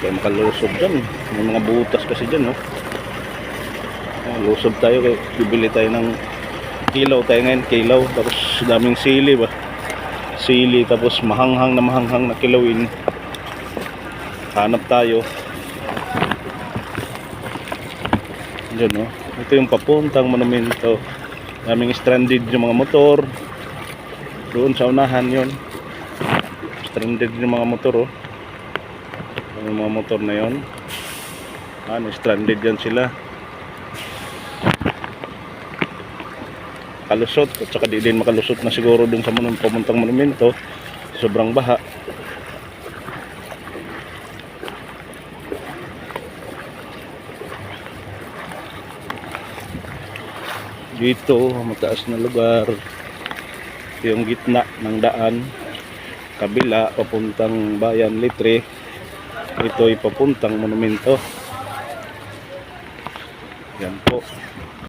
Kaya makalusob dyan. May mga butas kasi dyan, no? Ah, Lusob tayo, kaya bibili tayo ng kilaw tayo ngayon, kilaw. Tapos daming sili ba? Sili, tapos mahanghang na mahanghang na kilawin. Hanap tayo. Diyan, no? Ito yung papuntang monumento. Daming stranded yung mga motor. Doon sa unahan yon Stranded yung mga motor, oh. Yung mga motor na yon Ano, stranded yan sila. Kalusot, at saka di din makalusot na siguro dun sa monum pamuntang monumento. Sobrang baha. Dito, mataas na lugar. Yung gitna ng daan. Kabila, papuntang bayan Litre. Ito ay papuntang monumento. Yan po.